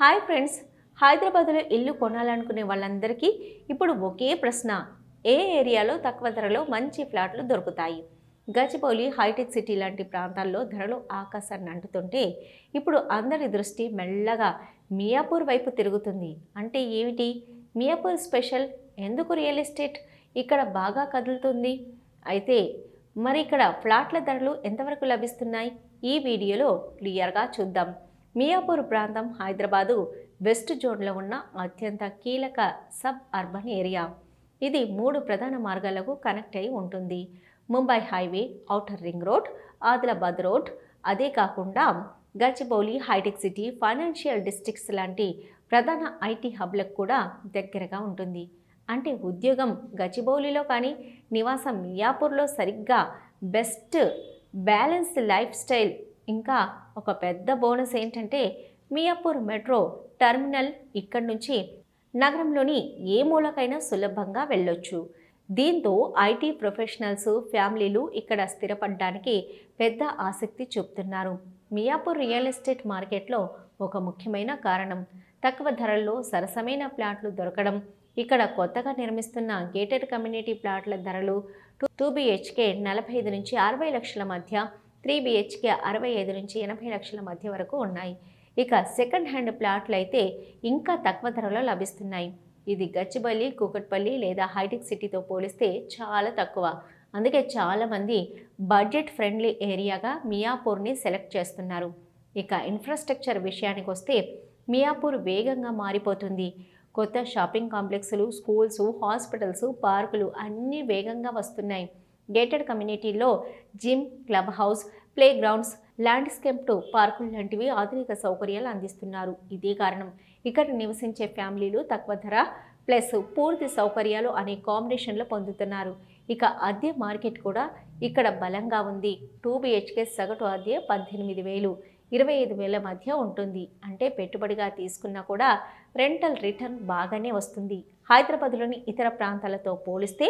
Hi friends. హైదరాబాద్లో ఇల్లు కొనాలనుకునే వాళ్ళందరికీ ఇప్పుడు ఒకే ప్రశ్న. ఏ ఏరియాలో తక్కువ ధరలో మంచి ఫ్లాట్లు దొరుకుతాయి? గచ్చిబౌలి హైటెక్ సిటీ లాంటి ప్రాంతాల్లో ధరలు ఆకాశాన్ని అంటుతుంటే ఇప్పుడు అందరి దృష్టి మెల్లగా మియాపూర్ వైపు తిరుగుతుంది. అంటే ఏమిటి? మియాపూర్ స్పెషల్ ఎందుకు రియల్ ఎస్టేట్? ఇక్కడ బాగా కదులుతుంది. అయితే మరి ఇక్కడ ఫ్లాట్ల ధరలు ఎంతవరకు లభిస్తున్నాయి? ఈ వీడియోలో క్లియర్గా చూద్దాం. మియాపూర్ ప్రాంతం హైదరాబాదు వెస్ట్ జోన్లో ఉన్న అత్యంత కీలక సబ్ అర్బన్ ఏరియా. ఇది మూడు ప్రధాన మార్గాలకు కనెక్ట్ అయి ఉంటుంది. Mumbai highway outer ring road Adilabad road. అదే కాకుండా Gachibowli hitech city financial districts లాంటి ప్రధాన ఐటీ హబ్లకు కూడా దగ్గరగా ఉంటుంది. అంటే ఉద్యోగం గచ్చిబౌలిలో కానీ నివాసం మియాపూర్లో సరిగ్గా బెస్ట్ బ్యాలెన్స్డ్ లైఫ్ స్టైల్ ఇంకా ఒక పెద్ద బోనస్ ఏంటంటే మియాపూర్ మెట్రో టెర్మినల్ ఇక్కడి నుంచి నగరంలోని ఏ మూలకైనా సులభంగా వెళ్ళొచ్చు. దీంతో ఐటీ ప్రొఫెషనల్స్ ఫ్యామిలీలు ఇక్కడ స్థిరపడడానికి పెద్ద ఆసక్తి చూపుతున్నారు. మియాపూర్ రియల్ ఎస్టేట్ మార్కెట్లో ఒక ముఖ్యమైన కారణం తక్కువ ధరల్లో సరసమైన ప్లాట్లు దొరకడం. ఇక్కడ కొత్తగా నిర్మిస్తున్న గేటెడ్ కమ్యూనిటీ ప్లాట్ల ధరలు టూ టూ బిహెచ్కే నలభై ఐదు నుంచి అరవై లక్షల మధ్య త్రీ బిహెచ్కే అరవై ఐదు నుంచి ఎనభై లక్షల మధ్య వరకు ఉన్నాయి. ఇక సెకండ్ హ్యాండ్ ప్లాట్లు అయితే ఇంకా తక్కువ ధరలో లభిస్తున్నాయి. ఇది గచ్చిబల్లి కూకట్పల్లి లేదా హైటెక్ సిటీతో పోలిస్తే చాలా తక్కువ. అందుకే చాలామంది బడ్జెట్ ఫ్రెండ్లీ ఏరియాగా మియాపూర్ని సెలెక్ట్ చేస్తున్నారు. ఇక ఇన్ఫ్రాస్ట్రక్చర్ విషయానికి వస్తే మియాపూర్ వేగంగా మారిపోతుంది. కొత్త షాపింగ్ కాంప్లెక్స్లు స్కూల్స్ హాస్పిటల్స్ పార్కులు అన్నీ వేగంగా వస్తున్నాయి. గేటెడ్ కమ్యూనిటీలో gym club house play grounds landscape పార్కులు లాంటివి ఆధునిక సౌకర్యాలు అందిస్తున్నారు. ఇదే కారణం. ఇక్కడ నివసించే ఫ్యామిలీలు తక్కువ ధర ప్లస్ పూర్తి సౌకర్యాలు అనే కాంబినేషన్లో పొందుతున్నారు. ఇక అద్దె మార్కెట్ కూడా ఇక్కడ బలంగా ఉంది. టూ బిహెచ్కే సగటు అద్దె పద్దెనిమిది వేలు ఇరవై ఐదు వేల మధ్య ఉంటుంది. అంటే పెట్టుబడిగా తీసుకున్నా కూడా రెంటల్ రిటర్న్ బాగానే వస్తుంది. హైదరాబాద్లోని ఇతర ప్రాంతాలతో పోలిస్తే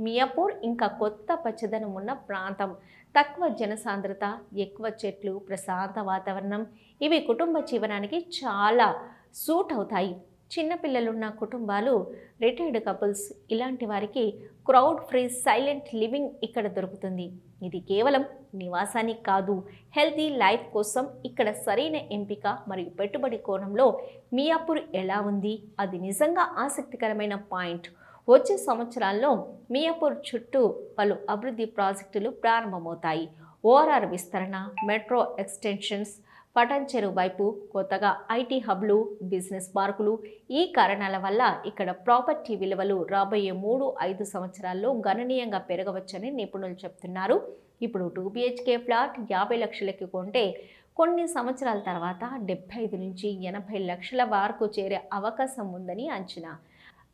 మియాపూర్ ఇంకా కొత్త పచ్చదనం ఉన్న ప్రాంతం. తక్కువ జనసాంద్రత ఎక్కువ చెట్లు ప్రశాంత వాతావరణం. ఇవి కుటుంబ జీవనానికి చాలా సూట్ అవుతాయి. చిన్నపిల్లలున్న కుటుంబాలు రిటైర్డ్ కపుల్స్. ఇలాంటి వారికి క్రౌడ్ ఫ్రీ సైలెంట్ లివింగ్ ఇక్కడ దొరుకుతుంది. ఇది కేవలం నివాసానికి కాదు హెల్తీ లైఫ్ కోసం ఇక్కడ సరైన ఎంపిక మరియు పెట్టుబడి కోణంలో మియాపూర్ ఎలా ఉంది? అది నిజంగా ఆసక్తికరమైన పాయింట్. వచ్చే సంవత్సరాల్లో మియాపూర్ చుట్టూ పలు అభివృద్ధి ప్రాజెక్టులు ప్రారంభమవుతాయి. ఓఆర్ఆర్ విస్తరణ మెట్రో ఎక్స్టెన్షన్స్ పటన్ చెరువు వైపు కొత్తగా ఐటీ హబ్లు బిజినెస్ పార్కులు ఈ కారణాల వల్ల ఇక్కడ ప్రాపర్టీ విలువలు రాబోయే మూడు ఐదు సంవత్సరాల్లో గణనీయంగా పెరగవచ్చని నిపుణులు చెప్తున్నారు. ఇప్పుడు టూ బిహెచ్కే ఫ్లాట్ యాభై లక్షలకి కొంటే కొన్ని సంవత్సరాల తర్వాత డెబ్బై ఐదు నుంచి ఎనభై లక్షల వరకు చేరే అవకాశం ఉందని అంచనా.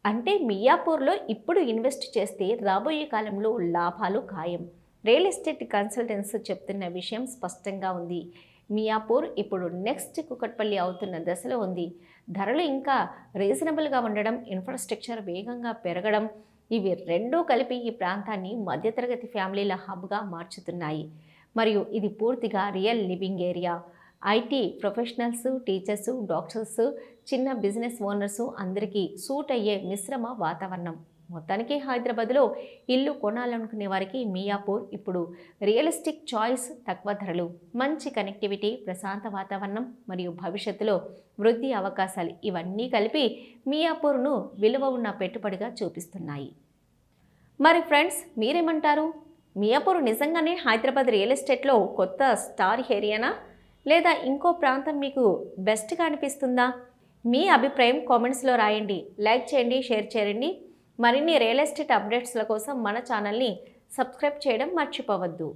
అంటే మియాపూర్లో ఇప్పుడు ఇన్వెస్ట్ చేస్తే రాబోయే కాలంలో లాభాలు ఖాయం. రియల్ ఎస్టేట్ కన్సల్టెన్స్ చెప్తున్న విషయం స్పష్టంగా ఉంది. మియాపూర్ ఇప్పుడు నెక్స్ట్ కుకట్పల్లి అవుతున్న దశలో ఉంది. ధరలు ఇంకా రీజనబుల్గా ఉండడం ఇన్ఫ్రాస్ట్రక్చర్ వేగంగా పెరగడం ఇవి రెండూ కలిపి ఈ ప్రాంతాన్ని మధ్యతరగతి ఫ్యామిలీల హబ్గా మార్చుతున్నాయి. మరియు ఇది పూర్తిగా real living area. IT professionals teachers doctors చిన్న బిజినెస్ ఓనర్స్ అందరికీ సూట్ అయ్యే మిశ్రమ వాతావరణం. మొత్తానికి హైదరాబాద్లో ఇల్లు కొనాలనుకునే వారికి మియాపూర్ ఇప్పుడు రియలిస్టిక్ చాయిస్ తక్కువ ధరలు. మంచి కనెక్టివిటీ ప్రశాంత వాతావరణం మరియు భవిష్యత్తులో వృద్ధి అవకాశాలు ఇవన్నీ కలిపి మియాపూర్ను విలువ ఉన్న పెట్టుబడిగా చూపిస్తున్నాయి. మరి ఫ్రెండ్స్ మీరేమంటారు? మియాపూర్ నిజంగానే హైదరాబాద్ రియల్ ఎస్టేట్లో కొత్త స్టార్ ఏరియానా? లేదా ఇంకో ప్రాంతం మీకు బెస్ట్గా అనిపిస్తుందా? మీ అభిప్రాయం కామెంట్స్లో రాయండి. లైక్ చేయండి షేర్ చేయండి. మరిన్ని రియల్ ఎస్టేట్ అప్డేట్స్ల కోసం మన ఛానల్ని సబ్స్క్రైబ్ చేయడం మర్చిపోవద్దు.